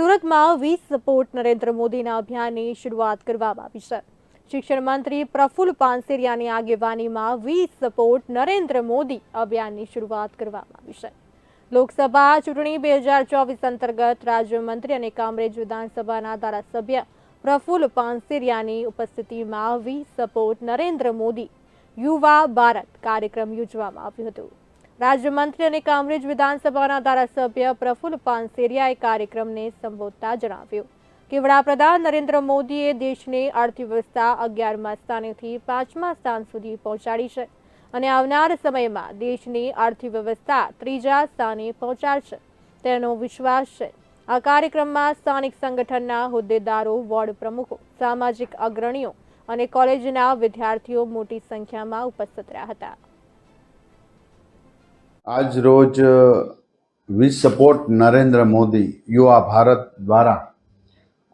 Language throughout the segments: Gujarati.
સુરતમાં વી સપોર્ટ નરેન્દ્ર મોદીના અભિયાનની શરૂઆત કરવામાં આવી છે. શિક્ષણ મંત્રી પ્રફુલ્લ પાનસેરિયાની આગેવાનીમાં વી સપોર્ટ નરેન્દ્ર મોદી અભિયાનની શરૂઆત કરવામાં આવી છે. લોકસભા ચૂંટણી બે હજાર ચોવીસ અંતર્ગત રાજ્યમંત્રી અને કામરેજ વિધાનસભાના ધારાસભ્ય પ્રફુલ્લ પાનસેરિયાની ઉપસ્થિતિમાં વી સપોર્ટ નરેન્દ્ર મોદી યુવા ભારત કાર્યક્રમ યોજવામાં આવ્યું હતું. રાજ્યમંત્રી અને કામરેજ વિધાનસભાના ધારાસભ્ય પ્રફુલ્લ પાનસેરિયાએ કાર્યક્રમને સંબોધતા જણાવ્યું કે વડાપ્રધાન નરેન્દ્ર મોદીએ દેશની અર્થવ્યવસ્થા અગિયારમા સ્થાનેથી પાંચમા સ્થાન સુધી પહોંચાડી છે અને આવનાર સમયમાં દેશની અર્થવ્યવસ્થા ત્રીજા સ્થાને પહોંચાડશે. તેનો વિશ્વાસ છે. આ કાર્યક્રમમાં સ્થાનિક સંગઠનના હોદ્દેદારો, વોર્ડ પ્રમુખો, સામાજિક અગ્રણીઓ અને કોલેજના વિદ્યાર્થીઓ મોટી સંખ્યામાં ઉપસ્થિત રહ્યા હતા. આજ રોજ વી સપોર્ટ નરેન્દ્ર મોદી યુવા ભારત દ્વારા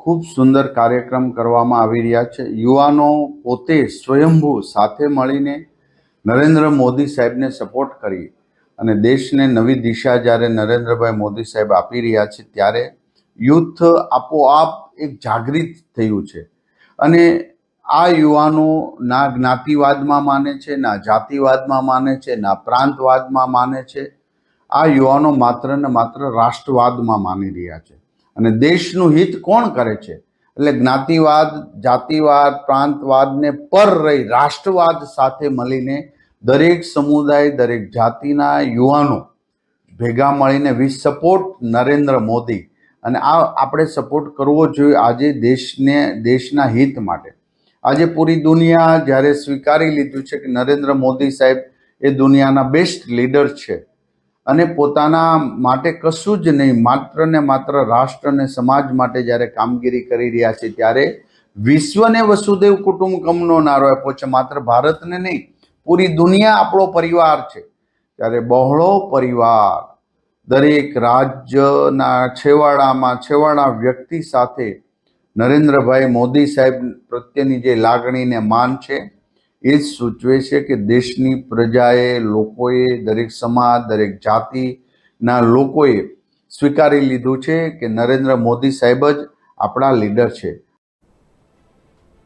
ખૂબ સુંદર કાર્યક્રમ કરવામાં આવી રહ્યા છે. યુવાનો પોતે સ્વયંભૂ સાથે મળીને નરેન્દ્ર મોદી સાહેબને સપોર્ટ કરી અને દેશને નવી દિશા જ્યારે નરેન્દ્રભાઈ મોદી સાહેબ આપી રહ્યા છે, ત્યારે યુથ આપોઆપ એક જાગૃત થયું છે. અને આ યુવાનો ના જ્ઞાતિવાદમાં માને છે, ના જાતિવાદમાં માને છે, ના પ્રાંતવાદમાં માને છે. આ યુવાનો માત્ર ને માત્ર રાષ્ટ્રવાદમાં માની રહ્યા છે. અને દેશનું હિત કોણ કરે છે? એટલે જ્ઞાતિવાદ, જાતિવાદ પ્રાંતવાદને પર રહી રાષ્ટ્રવાદ સાથે મળીને દરેક સમુદાય, દરેક જાતિના યુવાનો ભેગા મળીને વી સપોર્ટ નરેન્દ્ર મોદી. અને આ આપણે સપોર્ટ કરવો જોઈએ આજે દેશને, દેશના હિત માટે. આજે પૂરી દુનિયા જ્યારે સ્વીકારી લીધું છે કે નરેન્દ્ર મોદી સાહેબ એ દુનિયાના બેસ્ટ લીડર છે અને પોતાના માટે કશું જ નહીં, માત્ર ને માત્ર રાષ્ટ્ર અને સમાજ માટે જ્યારે કામગીરી કરી રહ્યા છે ત્યારે વિશ્વને વસુદેવ કુટુંબકમનો નારો આપ્યો છે. માત્ર ભારતને નહીં, પૂરી દુનિયા આપણો પરિવાર છે. ત્યારે બહોળો પરિવાર દરેક રાજ્યના છેવાડામાં છેવાડા વ્યક્તિ સાથે નરેન્દ્રભાઈ મોદી સાહેબ પ્રત્યેની જે લાગણીને માન છે, એ જ સૂચવે છે કે દેશની પ્રજાએ લોકોએ દરેક સમાજ, દરેક જાતિના લોકોએ સ્વીકારી લીધું છે કે નરેન્દ્ર મોદી સાહેબ જ આપણા લીડર છે.